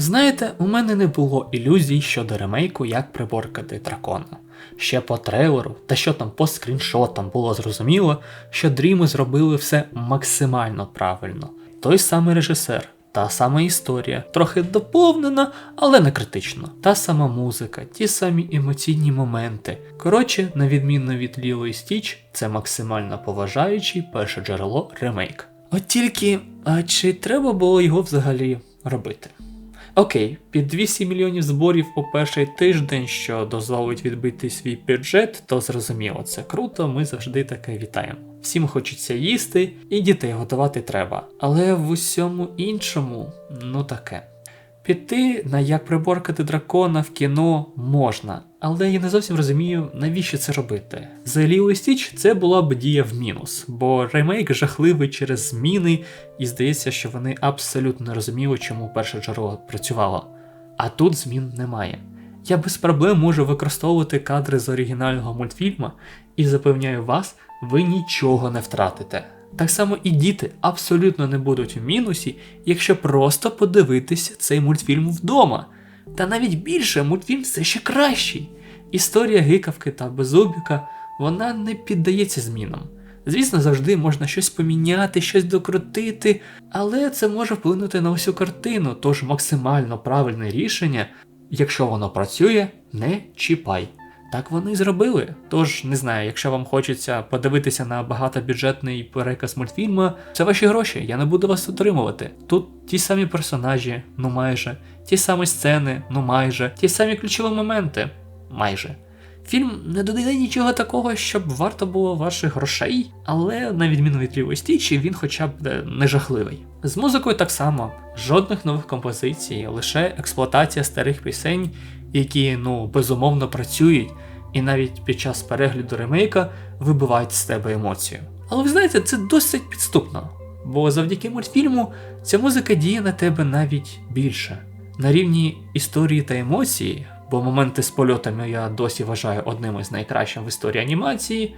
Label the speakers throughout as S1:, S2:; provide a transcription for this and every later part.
S1: Знаєте, у мене не було ілюзій щодо ремейку, як приборкати дракона. Ще по трейлеру, та що там по скріншотам було зрозуміло, що дріми зробили все максимально правильно. Той самий режисер, та сама історія, трохи доповнена, але не критично. Та сама музика, ті самі емоційні моменти. Коротше, на відміну від Ліло і Стіч, це максимально поважаючий перше джерело ремейк. От тільки, а чи треба було його взагалі робити? Окей, під 200 мільйонів зборів у перший тиждень, що дозволить відбити свій бюджет, то зрозуміло, це круто, ми завжди таке вітаємо. Всім хочеться їсти, і дітей готувати треба. Але в усьому іншому, ну таке. Піти на як приборкати дракона в кіно можна, але я не зовсім розумію, навіщо це робити. За Ліло і Стіч це була б дія в мінус, бо ремейк жахливий через зміни, і здається, що вони абсолютно не розуміли, чому перше джерело працювало. А тут змін немає. Я без проблем можу використовувати кадри з оригінального мультфільма і запевняю вас, ви нічого не втратите. Так само і діти абсолютно не будуть в мінусі, якщо просто подивитися цей мультфільм вдома. Та навіть більше мультфільм все ще кращий. Історія гикавки та беззубіка вона не піддається змінам. Звісно, завжди можна щось поміняти, щось докрутити, але це може вплинути на усю картину, тож максимально правильне рішення, якщо воно працює, не чіпай. Так вони і зробили. Тож не знаю, якщо вам хочеться подивитися на багатобюджетний переказ мультфільму, це ваші гроші, я не буду вас утримувати. Тут ті самі персонажі, ну майже, ті самі сцени, ну майже, ті самі ключові моменти, майже. Фільм не додає нічого такого, щоб варто було ваших грошей, але на відміну від лівої стічі, він хоча б е, не жахливий. З музикою так само, жодних нових композицій, лише експлуатація старих пісень, які ну безумовно працюють, і навіть під час перегляду ремейка вибивають з тебе емоцію. Але ви знаєте, це досить підступно, бо завдяки мультфільму ця музика діє на тебе навіть більше. На рівні історії та емоції, бо моменти з польотами я досі вважаю одним із найкращих в історії анімації,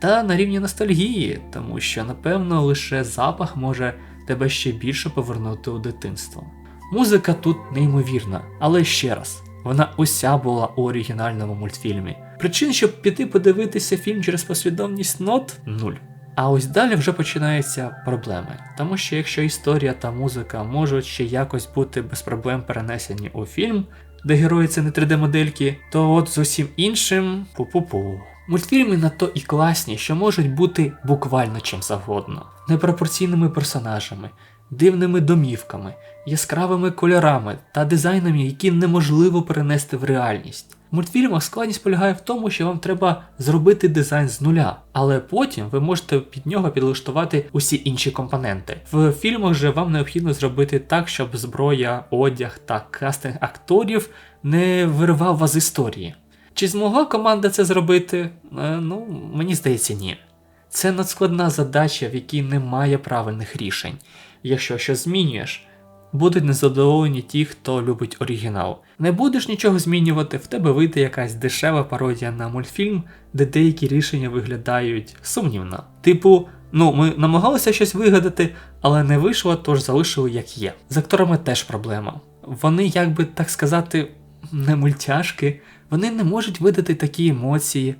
S1: та на рівні ностальгії, тому що, напевно, лише запах може тебе ще більше повернути у дитинство. Музика тут неймовірна, але ще раз, вона уся була у оригінальному мультфільмі. Причин, щоб піти подивитися фільм через послідовність нот нуль. А ось далі вже починаються проблеми, тому що якщо історія та музика можуть ще якось бути без проблем перенесені у фільм, де герої це не 3D-модельки, то от з усім іншим пу-пу-пу. Мультфільми на то і класні, що можуть бути буквально чим завгодно, непропорційними персонажами, дивними домівками, яскравими кольорами та дизайнами, які неможливо перенести в реальність. В мультфільмах складність полягає в тому, що вам треба зробити дизайн з нуля, але потім ви можете під нього підлаштувати усі інші компоненти. В фільмах же вам необхідно зробити так, щоб зброя, одяг та кастинг акторів не виривав вас з історії. Чи змогла команда це зробити? Е, ну, мені здається, ні. Це надскладна задача, в якій немає правильних рішень. Якщо щось змінюєш, будуть незадоволені ті, хто любить оригінал. Не будеш нічого змінювати, в тебе вийде якась дешева пародія на мультфільм, де деякі рішення виглядають сумнівно. Типу, ну ми намагалися щось вигадати, але не вийшло, тож залишили як є. З акторами теж проблема. Вони, як би так сказати, не мультяшки, вони не можуть видати такі емоції,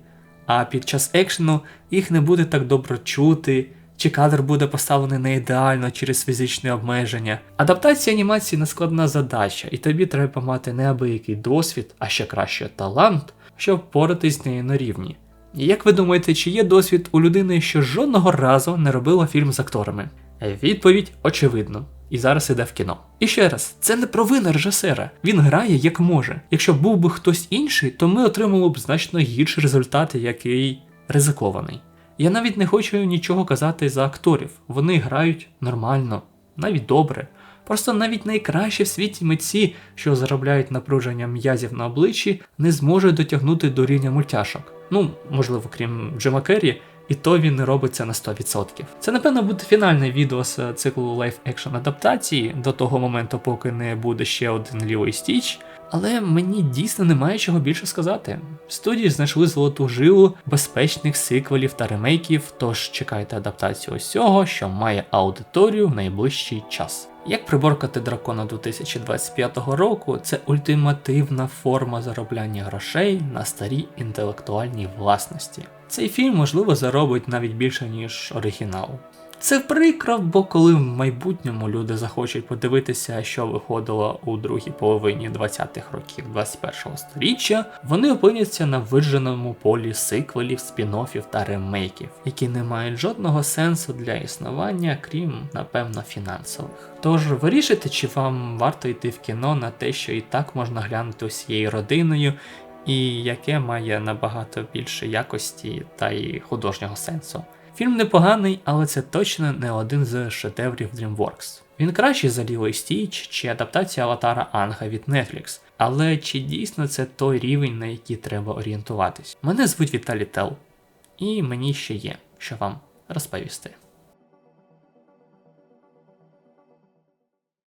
S1: а під час екшену їх не буде так добре чути, чи кадр буде поставлений не ідеально через фізичні обмеження. Адаптація анімації нескладна задача, і тобі треба мати неабиякий досвід, а ще краще талант, щоб впоратись з нею на рівні. Як ви думаєте, чи є досвід у людини, що жодного разу не робила фільм з акторами? Відповідь очевидно. І зараз іде в кіно. І ще раз, це не провина режисера. Він грає як може. Якщо був би хтось інший, то ми отримали б значно гірші результати, який ризикований. Я навіть не хочу нічого казати за акторів. Вони грають нормально, навіть добре. Просто навіть найкращі в світі митці, що заробляють напруження м'язів на обличчі, не зможуть дотягнути до рівня мультяшок. Ну, можливо, крім Джима Керрі, і то він не робиться на 100%. Це, напевно, буде фінальне відео з циклу лайф екшн адаптації до того моменту, поки не буде ще один лівий стіч. Але мені дійсно немає чого більше сказати. Студії знайшли золоту жилу безпечних сиквелів та ремейків, тож чекайте адаптацію усього, що має аудиторію в найближчий час. Як приборкати дракона 2025 року це ультимативна форма заробляння грошей на старій інтелектуальній власності. Цей фільм, можливо, заробить навіть більше, ніж оригінал. Це прикро, бо коли в майбутньому люди захочуть подивитися, що виходило у другій половині 20-х років 21-го сторіччя, вони опиняться на видженому полі сиквелів, спін-оффів та ремейків, які не мають жодного сенсу для існування, крім, напевно, фінансових. Тож вирішите, чи вам варто йти в кіно на те, що і так можна глянути усією родиною, і яке має набагато більше якості та й художнього сенсу. Фільм непоганий, але це точно не один з шедеврів DreamWorks. Він кращий за Ліло і Стіч чи адаптація аватара Анга від Netflix. Але чи дійсно це той рівень, на який треба орієнтуватись? Мене звуть Віталій Тел, і мені ще є, що вам розповісти.